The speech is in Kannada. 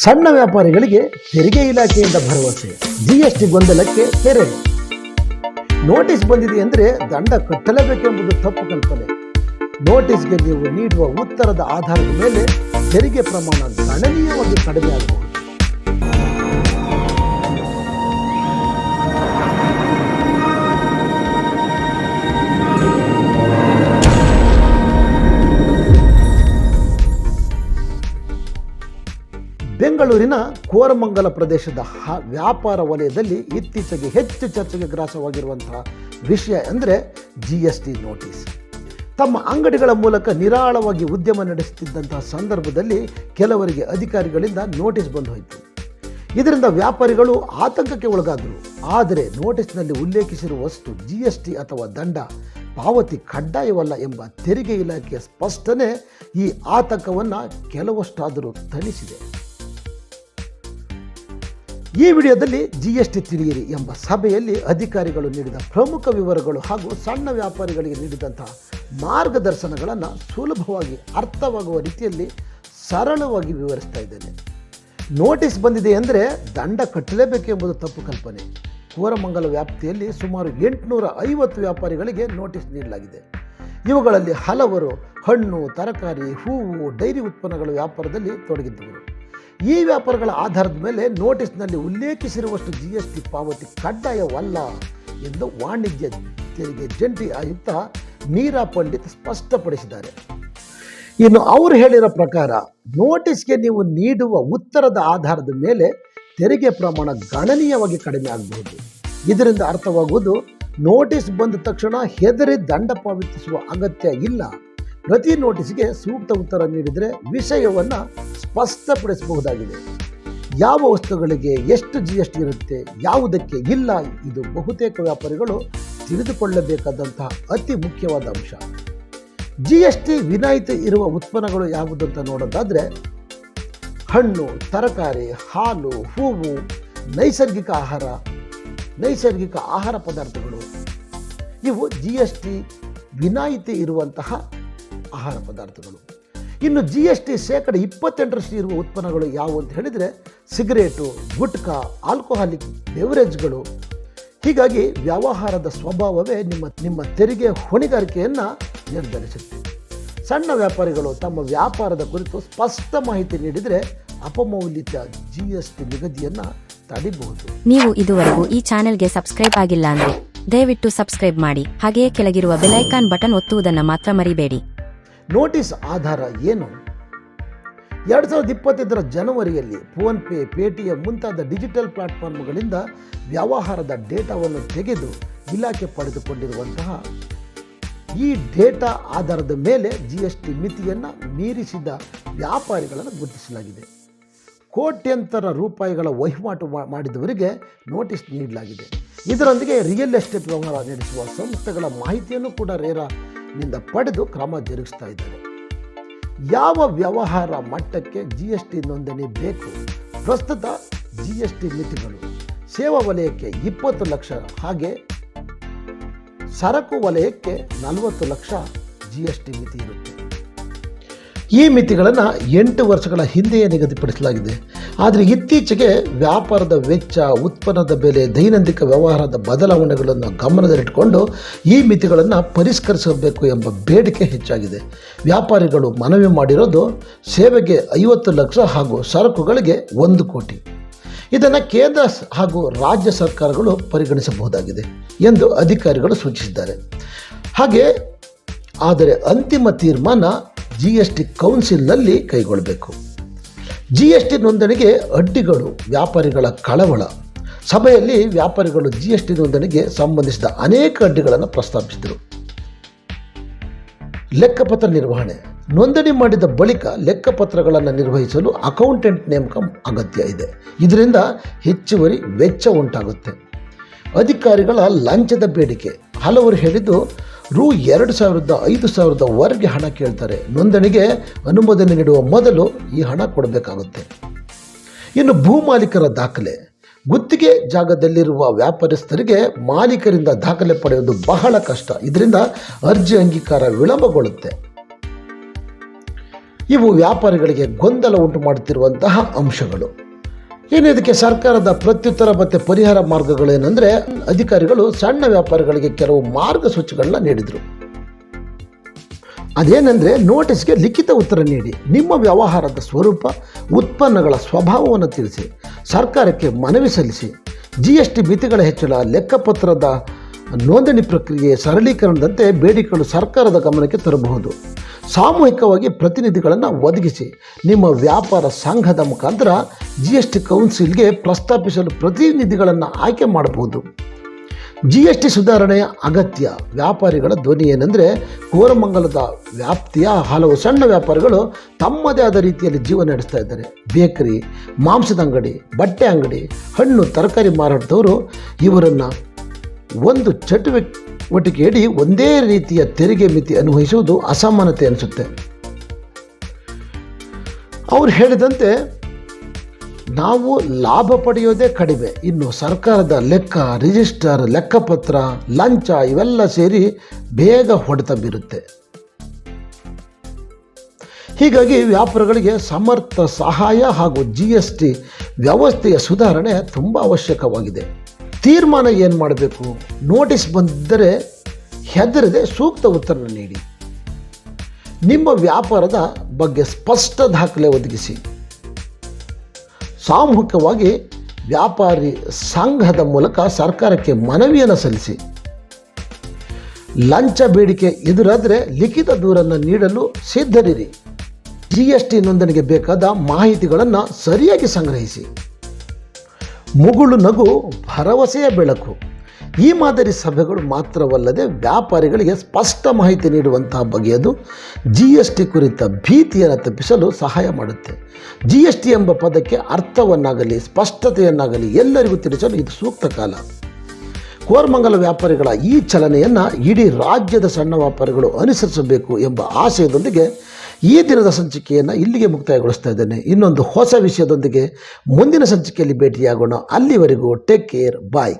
ಸಣ್ಣ ವ್ಯಾಪಾರಿಗಳಿಗೆ ತೆರಿಗೆ ಇಲಾಖೆಯಿಂದ ಭರವಸೆ. ಜಿಎಸ್ಟಿ ಗೊಂದಲಕ್ಕೆ ತೆರೆ. ನೋಟಿಸ್ ಬಂದಿದೆ ಅಂದರೆ ದಂಡ ಕಟ್ಟಲೇಬೇಕೆಂಬುದು ತಪ್ಪು ಕಲ್ಪನೆ. ನೋಟಿಸ್ಗೆ ನೀವು ನೀಡುವ ಉತ್ತರದ ಆಧಾರದ ಮೇಲೆ ತೆರಿಗೆ ಪ್ರಮಾಣ ಗಣನೀಯವಾಗಿ ಕಡಿಮೆ ಆಗಬಹುದು ಬೆಂಗಳೂರಿನ ಕೋರಮಂಗಲ ಪ್ರದೇಶದ ವ್ಯಾಪಾರ ವಲಯದಲ್ಲಿ ಇತ್ತೀಚೆಗೆ ಹೆಚ್ಚು ಚರ್ಚೆಗೆ ಗ್ರಾಸವಾಗಿರುವಂತಹ ವಿಷಯ ಅಂದರೆ ಜಿ ಎಸ್ ಟಿ ನೋಟಿಸ್ ತಮ್ಮ ಅಂಗಡಿಗಳ ಮೂಲಕ ನಿರಾಳವಾಗಿ ಉದ್ಯಮ ನಡೆಸುತ್ತಿದ್ದಂತಹ ಸಂದರ್ಭದಲ್ಲಿ ಕೆಲವರಿಗೆ ಅಧಿಕಾರಿಗಳಿಂದ ನೋಟಿಸ್ ಬಂದು ಹೋಯಿತು. ಇದರಿಂದ ವ್ಯಾಪಾರಿಗಳು ಆತಂಕಕ್ಕೆ ಒಳಗಾದರು. ಆದರೆ ನೋಟಿಸ್ನಲ್ಲಿ ಉಲ್ಲೇಖಿಸಿರುವ ವಸ್ತು ಜಿ ಎಸ್ ಟಿ ಅಥವಾ ದಂಡ ಪಾವತಿ ಕಡ್ಡಾಯವಲ್ಲ ಎಂಬ ತೆರಿಗೆ ಇಲಾಖೆಯ ಸ್ಪಷ್ಟನೆ ಈ ಆತಂಕವನ್ನು ಕೆಲವಷ್ಟಾದರೂ ತಣಿಸಿದೆ ಈ ವಿಡಿಯೋದಲ್ಲಿ ಜಿ ಎಸ್ ಟಿ ತಿಳಿಯಿರಿ ಎಂಬ ಸಭೆಯಲ್ಲಿ ಅಧಿಕಾರಿಗಳು ನೀಡಿದ ಪ್ರಮುಖ ವಿವರಗಳು ಹಾಗೂ ಸಣ್ಣ ವ್ಯಾಪಾರಿಗಳಿಗೆ ನೀಡಿದಂತಹ ಮಾರ್ಗದರ್ಶನಗಳನ್ನು ಸುಲಭವಾಗಿ ಅರ್ಥವಾಗುವ ರೀತಿಯಲ್ಲಿ ಸರಳವಾಗಿ ವಿವರಿಸ್ತಾ ಇದ್ದೇನೆ. ನೋಟಿಸ್ ಬಂದಿದೆ ಅಂದರೆ ದಂಡ ಕಟ್ಟಲೇಬೇಕು ಎಂಬುದು ತಪ್ಪು ಕಲ್ಪನೆ. ಕೋರಮಂಗಲ ವ್ಯಾಪ್ತಿಯಲ್ಲಿ ಸುಮಾರು ಎಂಟುನೂರ ಐವತ್ತು ವ್ಯಾಪಾರಿಗಳಿಗೆ ನೋಟಿಸ್ ನೀಡಲಾಗಿದೆ. ಇವುಗಳಲ್ಲಿ ಹಲವರು ಹಣ್ಣು, ತರಕಾರಿ, ಹೂವು, ಡೈರಿ ಉತ್ಪನ್ನಗಳ ವ್ಯಾಪಾರದಲ್ಲಿ ತೊಡಗಿದ್ದವರು. ಈ ವ್ಯಾಪಾರಗಳ ಆಧಾರದ ಮೇಲೆ ನೋಟಿಸ್ನಲ್ಲಿ ಉಲ್ಲೇಖಿಸಿರುವಷ್ಟು ಜಿ ಎಸ್ ಟಿ ಪಾವತಿ ಕಡ್ಡಾಯವಲ್ಲ ಎಂದು ವಾಣಿಜ್ಯ ತೆರಿಗೆ ಜಂಟಿ ಆಯುಕ್ತ ಮೀರಾ ಪಂಡಿತ್ ಸ್ಪಷ್ಟಪಡಿಸಿದ್ದಾರೆ. ಇನ್ನು ಅವರು ಹೇಳಿರೋ ಪ್ರಕಾರ, ನೋಟಿಸ್ಗೆ ನೀವು ನೀಡುವ ಉತ್ತರದ ಆಧಾರದ ಮೇಲೆ ತೆರಿಗೆ ಪ್ರಮಾಣ ಗಣನೀಯವಾಗಿ ಕಡಿಮೆ ಆಗಬಹುದು. ಇದರಿಂದ ಅರ್ಥವಾಗುವುದು, ನೋಟಿಸ್ ಬಂದ ತಕ್ಷಣ ಹೆದರಿ ದಂಡ ಪಾವತಿಸುವ ಅಗತ್ಯ ಇಲ್ಲ. ಪ್ರತಿ ನೋಟಿಸ್ಗೆ ಸೂಕ್ತ ಉತ್ತರ ನೀಡಿದರೆ ವಿಷಯವನ್ನು ಸ್ಪಷ್ಟಪಡಿಸಬಹುದಾಗಿದೆ. ಯಾವ ವಸ್ತುಗಳಿಗೆ ಎಷ್ಟು ಜಿ ಎಸ್ ಟಿ ಇರುತ್ತೆ, ಯಾವುದಕ್ಕೆ ಇಲ್ಲ, ಇದು ಬಹುತೇಕ ವ್ಯಾಪಾರಿಗಳು ತಿಳಿದುಕೊಳ್ಳಬೇಕಾದಂತಹ ಅತಿ ಮುಖ್ಯವಾದ ಅಂಶ. ಜಿ ಎಸ್ ಟಿ ವಿನಾಯಿತಿ ಇರುವ ಉತ್ಪನ್ನಗಳು ಯಾವುದು ಅಂತ ನೋಡೋದಾದರೆ, ಹಣ್ಣು, ತರಕಾರಿ, ಹಾಲು, ಹೂವು, ನೈಸರ್ಗಿಕ ಆಹಾರ ನೈಸರ್ಗಿಕ ಆಹಾರ ಪದಾರ್ಥಗಳು. ಇವು ಜಿ ಎಸ್ ಟಿ ವಿನಾಯಿತಿ ಇರುವಂತಹ ಆಹಾರ ಪದಾರ್ಥಗಳು. ಇನ್ನು ಜಿ ಎಸ್ ಟಿ ಶೇಕಡ ಇಪ್ಪತ್ತೆಂಟರಷ್ಟು ಇರುವ ಉತ್ಪನ್ನಗಳು ಯಾವುವು ಅಂತ ಹೇಳಿದರೆ ಸಿಗರೇಟು, ಗುಟ್ಕಾ ಆಲ್ಕೋಹಾಲಿಕ್ ಬೆವರೇಜ್ಗಳು ಹೀಗಾಗಿ ವ್ಯವಹಾರದ ಸ್ವಭಾವವೇ ನಿಮ್ಮ ನಿಮ್ಮ ತೆರಿಗೆ ಹೊಣೆಗಾರಿಕೆಯನ್ನು ನಿರ್ಧರಿಸುತ್ತೆ. ಸಣ್ಣ ವ್ಯಾಪಾರಿಗಳು ತಮ್ಮ ವ್ಯಾಪಾರದ ಕುರಿತು ಸ್ಪಷ್ಟ ಮಾಹಿತಿ ನೀಡಿದರೆ ಅಪಮೌಲ್ಯಿತ ಜಿ ಎಸ್ ಟಿ ನಿಗದಿಯನ್ನು ತಡಿಬಹುದು. ನೀವು ಇದುವರೆಗೂ ಈ ಚಾನೆಲ್ಗೆ ಸಬ್ಸ್ಕ್ರೈಬ್ ಆಗಿಲ್ಲ ಅಂದ್ರೆ ದಯವಿಟ್ಟು ಸಬ್ಸ್ಕ್ರೈಬ್ ಮಾಡಿ. ಹಾಗೆಯೇ ಕೆಳಗಿರುವ ಬೆಲೈಕಾನ್ ಬಟನ್ ಒತ್ತುವುದನ್ನು ಮಾತ್ರ ಮರಿಬೇಡಿ. ನೋಟಿಸ್ ಆಧಾರ ಏನು? ಎರಡು ಸಾವಿರದ ಇಪ್ಪತ್ತೈದರ ಜನವರಿಯಲ್ಲಿ ಫೋನ್ಪೇ, ಪೇಟಿಎಂ ಮುಂತಾದ ಡಿಜಿಟಲ್ ಪ್ಲಾಟ್ಫಾರ್ಮ್ಗಳಿಂದ ವ್ಯವಹಾರದ ಡೇಟಾವನ್ನು ತೆಗೆದು ಇಲಾಖೆ ಪಡೆದುಕೊಂಡಿರುವಂತಹ ಈ ಡೇಟಾ ಆಧಾರದ ಮೇಲೆ ಜಿ ಎಸ್ ಟಿ ಮಿತಿಯನ್ನು ಮೀರಿಸಿದ ವ್ಯಾಪಾರಿಗಳನ್ನು ಗುರುತಿಸಲಾಗಿದೆ. ಕೋಟ್ಯಂತರ ರೂಪಾಯಿಗಳ ವಹಿವಾಟು ಮಾಡಿದವರಿಗೆ ನೋಟಿಸ್ ನೀಡಲಾಗಿದೆ. ಇದರೊಂದಿಗೆ ರಿಯಲ್ ಎಸ್ಟೇಟ್ ವ್ಯವಹಾರ ನಡೆಸುವ ಸಂಸ್ಥೆಗಳ ಮಾಹಿತಿಯನ್ನು ಕೂಡ ರೇರಾನಿಂದ ಪಡೆದು ಕ್ರಮ ಜರುಗಿಸ್ತಾ ಇದ್ದಾರೆ ಯಾವ ವ್ಯವಹಾರ ಮಟ್ಟಕ್ಕೆ ಜಿ ಎಸ್ ಟಿ ನೋಂದಣಿ ಬೇಕು? ಪ್ರಸ್ತುತ ಜಿ ಎಸ್ ಟಿ ಮಿತಿಗಳು ಸೇವಾ ವಲಯಕ್ಕೆ ಇಪ್ಪತ್ತು ಲಕ್ಷ, ಹಾಗೆ ಸರಕು ವಲಯಕ್ಕೆ ನಲವತ್ತು ಲಕ್ಷ ಜಿ ಎಸ್ ಟಿ ಮಿತಿ ಇರುತ್ತೆ. ಈ ಮಿತಿಗಳನ್ನು ಎಂಟು ವರ್ಷಗಳ ಹಿಂದೆಯೇ ನಿಗದಿಪಡಿಸಲಾಗಿದೆ. ಆದರೆ ಇತ್ತೀಚೆಗೆ ವ್ಯಾಪಾರದ ವೆಚ್ಚ, ಉತ್ಪನ್ನದ ಬೆಲೆ ದೈನಂದಿಕ ವ್ಯವಹಾರದ ಬದಲಾವಣೆಗಳನ್ನು ಗಮನದಲ್ಲಿಟ್ಟುಕೊಂಡು ಈ ಮಿತಿಗಳನ್ನು ಪರಿಷ್ಕರಿಸಬೇಕು ಎಂಬ ಬೇಡಿಕೆ ಹೆಚ್ಚಾಗಿದೆ. ವ್ಯಾಪಾರಿಗಳು ಮನವಿ ಮಾಡಿರೋದು ಸೇವೆಗೆ ಐವತ್ತು ಲಕ್ಷ ಹಾಗೂ ಸರಕುಗಳಿಗೆ ಒಂದು ಕೋಟಿ. ಇದನ್ನು ಕೇಂದ್ರ ಹಾಗೂ ರಾಜ್ಯ ಸರ್ಕಾರಗಳು ಪರಿಗಣಿಸಬಹುದಾಗಿದೆ ಎಂದು ಅಧಿಕಾರಿಗಳು ಸೂಚಿಸಿದ್ದಾರೆ. ಹಾಗೆ, ಆದರೆ ಅಂತಿಮ ತೀರ್ಮಾನ ಜಿ ಎಸ್ ಟಿ ಕೌನ್ಸಿಲ್ನಲ್ಲಿ ಕೈಗೊಳ್ಳಬೇಕು. ಜಿ ಎಸ್ ಟಿ ನೋಂದಣಿಗೆ ಅಡ್ಡಿಗಳು, ವ್ಯಾಪಾರಿಗಳ ಕಳವಳ. ಸಭೆಯಲ್ಲಿ ವ್ಯಾಪಾರಿಗಳು ಜಿ ಎಸ್ ಟಿ ನೋಂದಣಿಗೆ ಸಂಬಂಧಿಸಿದ ಅನೇಕ ಅಡ್ಡಿಗಳನ್ನು ಪ್ರಸ್ತಾಪಿಸಿದರು. ಲೆಕ್ಕಪತ್ರ ನಿರ್ವಹಣೆ. ನೋಂದಣಿ ಮಾಡಿದ ಬಳಿಕ ಲೆಕ್ಕಪತ್ರಗಳನ್ನು ನಿರ್ವಹಿಸಲು ಅಕೌಂಟೆಂಟ್ ನೇಮಕ ಅಗತ್ಯ ಇದೆ. ಇದರಿಂದ ಹೆಚ್ಚುವರಿ ವೆಚ್ಚ ಉಂಟಾಗುತ್ತೆ. ಅಧಿಕಾರಿಗಳ ಲಂಚದ ಬೇಡಿಕೆ. ಹಲವರು ಹೇಳಿದ್ದು ರು ಎರಡು ಸಾವಿರದ ಐದು ಸಾವಿರದವರೆಗೆ ಹಣ ಕೇಳ್ತಾರೆ. ನೋಂದಣಿಗೆ ಅನುಮೋದನೆ ನೀಡುವ ಮೊದಲು ಈ ಹಣ ಕೊಡಬೇಕಾಗುತ್ತೆ. ಇನ್ನು ಭೂ ಮಾಲೀಕರ ದಾಖಲೆ. ಗುತ್ತಿಗೆ ಜಾಗದಲ್ಲಿರುವ ವ್ಯಾಪಾರಸ್ಥರಿಗೆ ಮಾಲೀಕರಿಂದ ದಾಖಲೆ ಪಡೆಯುವುದು ಬಹಳ ಕಷ್ಟ. ಇದರಿಂದ ಅರ್ಜಿ ಅಂಗೀಕಾರ ವಿಳಂಬಗೊಳ್ಳುತ್ತೆ. ಇವು ವ್ಯಾಪಾರಿಗಳಿಗೆ ಗೊಂದಲ ಉಂಟು ಮಾಡುತ್ತಿರುವಂತಹ ಅಂಶಗಳು. ಇನ್ನು ಇದಕ್ಕೆ ಸರ್ಕಾರದ ಪ್ರತ್ಯುತ್ತರ ಮತ್ತು ಪರಿಹಾರ ಮಾರ್ಗಗಳೇನೆಂದರೆ ಅಧಿಕಾರಿಗಳು ಸಣ್ಣ ವ್ಯಾಪಾರಿಗಳಿಗೆ ಕೆಲವು ಮಾರ್ಗಸೂಚಿಗಳನ್ನ ನೀಡಿದರು. ಅದೇನೆಂದರೆ ನೋಟಿಸ್ಗೆ ಲಿಖಿತ ಉತ್ತರ ನೀಡಿ. ನಿಮ್ಮ ವ್ಯವಹಾರದ ಸ್ವರೂಪ, ಉತ್ಪನ್ನಗಳ ಸ್ವಭಾವವನ್ನು ತಿಳಿಸಿ. ಸರ್ಕಾರಕ್ಕೆ ಮನವಿ ಸಲ್ಲಿಸಿ. ಜಿ ಎಸ್ ಟಿ ಮಿತಿಗಳ ಹೆಚ್ಚಳ, ಲೆಕ್ಕಪತ್ರದ ನೋಂದಣಿ ಪ್ರಕ್ರಿಯೆ ಸರಳೀಕರಣದಂತೆ ಬೇಡಿಕೆಗಳು ಸರ್ಕಾರದ ಗಮನಕ್ಕೆ ತರಬಹುದು. ಸಾಮೂಹಿಕವಾಗಿ ಪ್ರತಿನಿಧಿಗಳನ್ನು ಒದಗಿಸಿ ನಿಮ್ಮ ವ್ಯಾಪಾರ ಸಂಘದ ಮುಖಾಂತರ ಜಿ ಎಸ್ ಟಿ ಕೌನ್ಸಿಲ್ಗೆ ಪ್ರಸ್ತಾಪಿಸಲು ಪ್ರತಿನಿಧಿಗಳನ್ನು ಆಯ್ಕೆ ಮಾಡಬಹುದು. ಜಿ ಎಸ್ ಟಿ ಸುಧಾರಣೆಯ ಅಗತ್ಯ ವ್ಯಾಪಾರಿಗಳ ಧ್ವನಿ ಏನೆಂದರೆ ಕೋರಮಂಗಲದ ವ್ಯಾಪ್ತಿಯ ಹಲವು ಸಣ್ಣ ವ್ಯಾಪಾರಿಗಳು ತಮ್ಮದೇ ಆದ ರೀತಿಯಲ್ಲಿ ಜೀವನ ನಡೆಸ್ತಾ ಇದ್ದಾರೆ. ಬೇಕರಿ, ಮಾಂಸದ ಅಂಗಡಿ, ಬಟ್ಟೆ ಅಂಗಡಿ, ಹಣ್ಣು, ತರಕಾರಿ ಮಾರಾಟದವರು ಇವರನ್ನು ಒಂದು ಚಟುವಟಿಕೆಯಡಿ ಒಂದೇ ರೀತಿಯ ತೆರಿಗೆ ಮಿತಿ ಅನ್ವಯಿಸುವುದು ಅಸಮಾನತೆ ಅನಿಸುತ್ತೆ. ಅವ್ರು ಹೇಳಿದಂತೆ ನಾವು ಲಾಭ ಪಡೆಯೋದೇ ಕಡಿಮೆ. ಇನ್ನು ಸರ್ಕಾರದ ಲೆಕ್ಕ, ರಿಜಿಸ್ಟರ್, ಲೆಕ್ಕಪತ್ರ, ಲಂಚ ಇವೆಲ್ಲ ಸೇರಿ ಬೇಗ ಹೊಡೆತ ಬೀರುತ್ತೆ ಹೀಗಾಗಿ ವ್ಯಾಪಾರಗಳಿಗೆ ಸಮರ್ಥ ಸಹಾಯ ಹಾಗೂ ಜಿ ಎಸ್ ಟಿ ವ್ಯವಸ್ಥೆಯ ಸುಧಾರಣೆ ತುಂಬ ಅವಶ್ಯಕವಾಗಿದೆ. ತೀರ್ಮಾನ ಏನು ಮಾಡಬೇಕು? ನೋಟಿಸ್ ಬಂದರೆ ಹೆದರದೆ ಸೂಕ್ತ ಉತ್ತರ ನೀಡಿ. ನಿಮ್ಮ ವ್ಯಾಪಾರದ ಬಗ್ಗೆ ಸ್ಪಷ್ಟ ದಾಖಲೆ ಒದಗಿಸಿ. ಸಾಮೂಹಿಕವಾಗಿ ವ್ಯಾಪಾರಿ ಸಂಘದ ಮೂಲಕ ಸರ್ಕಾರಕ್ಕೆ ಮನವಿಯನ್ನು ಸಲ್ಲಿಸಿ. ಲಂಚ ಬೇಡಿಕೆ ಎದುರಾದರೆ ಲಿಖಿತ ದೂರನ್ನು ನೀಡಲು ಸಿದ್ಧರಿರಿ. ಜಿ ಎಸ್ ಟಿ ನೋಂದಣಿಗೆ ಬೇಕಾದ ಮಾಹಿತಿಗಳನ್ನು ಸರಿಯಾಗಿ ಸಂಗ್ರಹಿಸಿ. ಮುಗುಳು ನಗು ಭರವಸೆಯ ಬೆಳಕು. ಈ ಮಾದರಿ ಸಭೆಗಳು ಮಾತ್ರವಲ್ಲದೆ ವ್ಯಾಪಾರಿಗಳಿಗೆ ಸ್ಪಷ್ಟ ಮಾಹಿತಿ ನೀಡುವಂತಹ ಬಗೆಯದು. ಜಿ ಎಸ್ ಟಿ ಕುರಿತ ಭೀತಿಯನ್ನು ತಪ್ಪಿಸಲು ಸಹಾಯ ಮಾಡುತ್ತೆ. ಜಿ ಎಸ್ ಟಿ ಎಂಬ ಪದಕ್ಕೆ ಅರ್ಥವನ್ನಾಗಲಿ, ಸ್ಪಷ್ಟತೆಯನ್ನಾಗಲಿ ಎಲ್ಲರಿಗೂ ತಿಳಿಸಲು ಇದು ಸೂಕ್ತ ಕಾಲ. ಕೋರ್ಮಂಗಲ ವ್ಯಾಪಾರಿಗಳ ಈ ಚಲನೆಯನ್ನು ಇಡೀ ರಾಜ್ಯದ ಸಣ್ಣ ವ್ಯಾಪಾರಿಗಳು ಅನುಸರಿಸಬೇಕು ಎಂಬ ಆಶಯದೊಂದಿಗೆ ಈ ದಿನದ ಸಂಚಿಕೆಯನ್ನು ಇಲ್ಲಿಗೆ ಮುಕ್ತಾಯಗೊಳಿಸ್ತಾ ಇದ್ದೇನೆ ಇನ್ನೊಂದು ಹೊಸ ವಿಷಯದೊಂದಿಗೆ ಮುಂದಿನ ಸಂಚಿಕೆಯಲ್ಲಿ ಭೇಟಿಯಾಗೋಣ. ಅಲ್ಲಿವರೆಗೂ ಟೇಕ್ ಕೇರ್ ಬಾಯ್